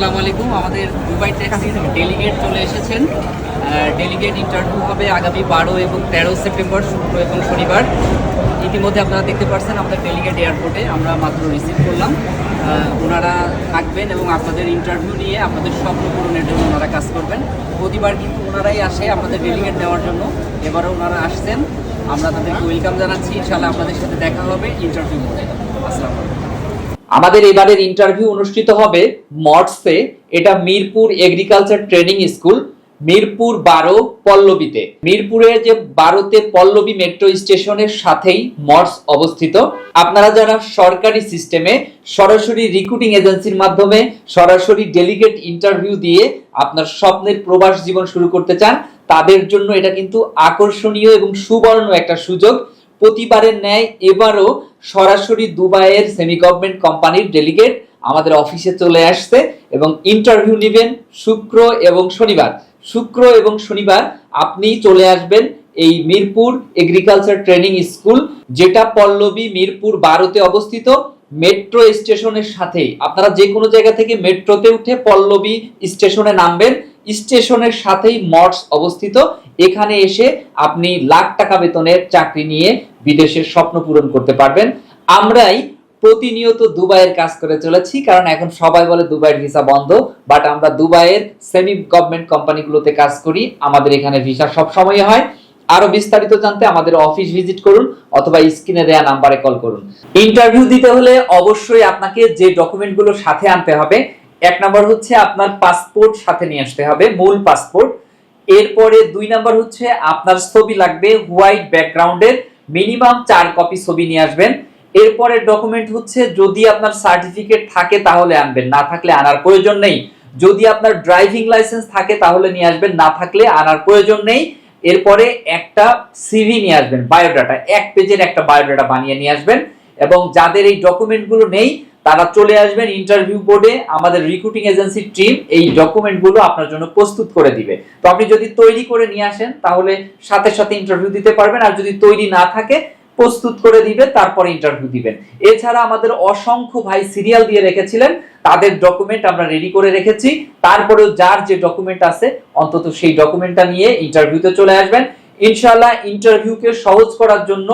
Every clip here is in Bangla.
আসসালামু আলাইকুম। আমাদের দুবাই ট্যাক্সির ডেলিগেট চলে এসেছেন। ডেলিগেট ইন্টারভিউ হবে আগামী বারো এবং তেরো সেপ্টেম্বর, শুক্র এবং শনিবার। ইতিমধ্যে আপনারা দেখতে পাচ্ছেন আমাদের ডেলিগেট এয়ারপোর্টে আমরা মাত্র রিসিভ করলাম। ওনারা থাকবেন এবং আপনাদের ইন্টারভিউ নিয়ে আপনাদের স্বপ্ন পূরণের জন্য ওনারা কাজ করবেন। প্রতিবার কিন্তু ওনারাই আসে আমাদের ডেলিগেট দেওয়ার জন্য। এবারও ওনারা আসছেন। আমরা তাদেরকে ওয়েলকাম জানাচ্ছি। ইনশাআল্লাহ আপনাদের সাথে দেখা হবে ইন্টারভিউ মোডে আসসালামু আলাইকুম। আমাদের এবারের ইন্টারভিউ অনুষ্ঠিত হবে মর্টসে। এটা Mirpur agriculture training school Mirpur বারো পল্লবীতে। মিরপুরের যে বারোতে পল্লবী মেট্রো স্টেশনের সাথেই মর্টস অবস্থিত। আপনারা যারা সরকারি সিস্টেমে সরাসরি রিক্রুটিং এজেন্সির মাধ্যমে, সরাসরি ডেলিগেট ইন্টারভিউ দিয়ে আপনার স্বপ্নের প্রবাস জীবন শুরু করতে চান, তাদের জন্য এটা কিন্তু আকর্ষণীয় এবং সুবর্ণ একটা সুযোগ। প্রতিবারের ন্যায় এবারও সরাসরি দুবাইয়ের সেমি গভর্নমেন্ট কোম্পানির ডেলিগেট আমাদের অফিসে চলে আসছে এবং ইন্টারভিউ নেবেন শুক্র এবং শনিবার। শুক্র এবং শনিবার আপনি চলে আসবেন এই মিরপুর এগ্রিকালচার ট্রেনিং স্কুল যেটা পল্লবী মিরপুর বারোতে অবস্থিত। মেট্রো স্টেশনের সাথেই। আপনারা যে কোনো জায়গা থেকে মেট্রোতে উঠে পল্লবী স্টেশনে নামবেন। স্টেশনের সাথেই মঠস অবস্থিত। এখানে এসে আপনি লাখ টাকা বেতনের চাকরি নিয়ে বিদেশের স্বপ্ন পূরণ করতে পারবেন। আমরাই প্রতিনিয়ত দুবাইয়ের কাজ করে চলেছি, কারণ এখন সবাই বলে দুবাইয়ের ভিসা বন্ধ বাট আমরা দুবাইয়ের সেমি গভর্নমেন্ট কোম্পানিগুলোতে কাজ করি, আমাদের এখানে ভিসা সব সময় হয়। আরও বিস্তারিত জানতে আমাদের অফিস ভিজিট করুন, অথবা স্ক্রিনে দেয়া নাম্বারে কল করুন। ইন্টারভিউ দিতে হলে অবশ্যই আপনাকে যে ডকুমেন্টগুলো সাথে আনতে হবে, এক নাম্বার হচ্ছে আপনার পাসপোর্ট সাথে নিয়ে আসতে হবে, মূল পাসপোর্ট এরপরে দুই নাম্বার হচ্ছে আপনার ছবি লাগবে হোয়াইট ব্যাকগ্রাউন্ডের মিনিমাম চার কপি ছবি নিয়ে আসবেন। এরপরের ডকুমেন্ট হচ্ছে, যদি আপনার সার্টিফিকেট থাকে তাহলে আনবেন, না থাকলে আনার প্রয়োজন নেই। যদি আপনার ড্রাইভিং লাইসেন্স থাকে তাহলে নিয়ে আসবেন, না থাকলে আনার প্রয়োজন নেই। এরপরে একটা সিভি নিয়ে আসবেন বায়োডাটা এক পেজের একটা বায়োডাটা বানিয়ে নিয়ে আসবেন। এবং যাদের এই ডকুমেন্টগুলো নেই তারা চলে আসবেন ইন্টারভিউ বোর্ডে আমাদের রিক্রুটিং এজেন্সির টিম এই ডকুমেন্টগুলো আপনার জন্য প্রস্তুত করে দিবে। তো আপনি যদি তৈরি করে নিয়ে আসেন, তাহলে সাথে সাথে ইন্টারভিউ দিতে পারবেন। আর যদি তৈরি না থাকে, প্রস্তুত করে দিবে, তারপরে ইন্টারভিউ দিবেন। এছাড়া আমাদের অসংখ্য ভাই সিরিয়াল দিয়ে রেখেছিলেন। তাদের ডকুমেন্ট আমরা রেডি করে রেখেছি। তারপরেও যার যে ডকুমেন্ট আছে, অন্তত সেই ডকুমেন্টটা নিয়ে ইন্টারভিউতে চলে আসবেন। ইনশাআল্লাহ ইন্টারভিউকে সহজ করার জন্য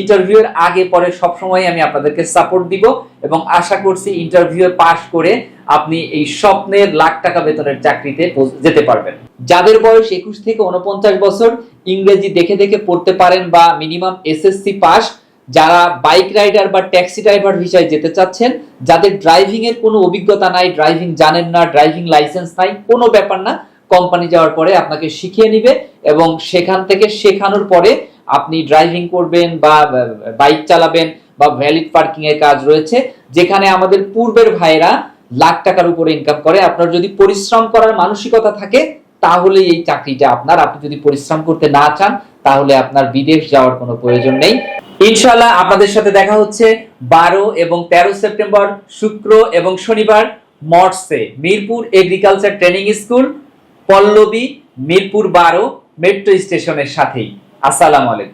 ইন্টারভিউয়ের আগে পরে সবসময় আমি আপনাদেরকে সাপোর্ট দিব এবং আশা করছি ইন্টারভিউ পাশ করে আপনি এই স্বপ্নের লাখ টাকা বেতনের চাকরিতে যেতে পারবেন। যাদের বয়স একুশ থেকে উনপঞ্চাশ বছর, ইংরেজি দেখে দেখে পড়তে পারেন বা মিনিমাম এসএসসি পাস, যারা বাইক রাইডার বা ট্যাক্সি ড্রাইভার ভিসায় যেতে চাচ্ছেন, যাদের ড্রাইভিং এর কোনো অভিজ্ঞতা নাই ড্রাইভিং জানেন না ড্রাইভিং লাইসেন্স নাই, কোনো ব্যাপার না কোম্পানি যাওয়ার পরে আপনাকে শিখিয়ে নিবে এবং সেখান থেকে শেখানোর পরে আপনি ড্রাইভিং করবেন বা বাইক চালাবেন বা ভ্যালিড পার্কিং এর কাজ রয়েছে, যেখানে আমাদের পূর্বের ভাইরা লাখ টাকার উপরে ইনকাম করে। আপনার যদি পরিশ্রম করার মানসিকতা থাকে তাহলে এই চাকরিটা আপনার। আপনি যদি পরিশ্রম করতে না চান, তাহলে আপনার বিদেশ যাওয়ার কোনো প্রয়োজন নেই। ইনশাআল্লাহ আপনাদের সাথে দেখা হচ্ছে বারো এবং তেরো সেপ্টেম্বর, শুক্র এবং শনিবার মর্টসে Mirpur agriculture training school, Pallabi, Mirpur বারো, মেট্রো স্টেশনের সাথেই। আসসালামু আলাইকুম।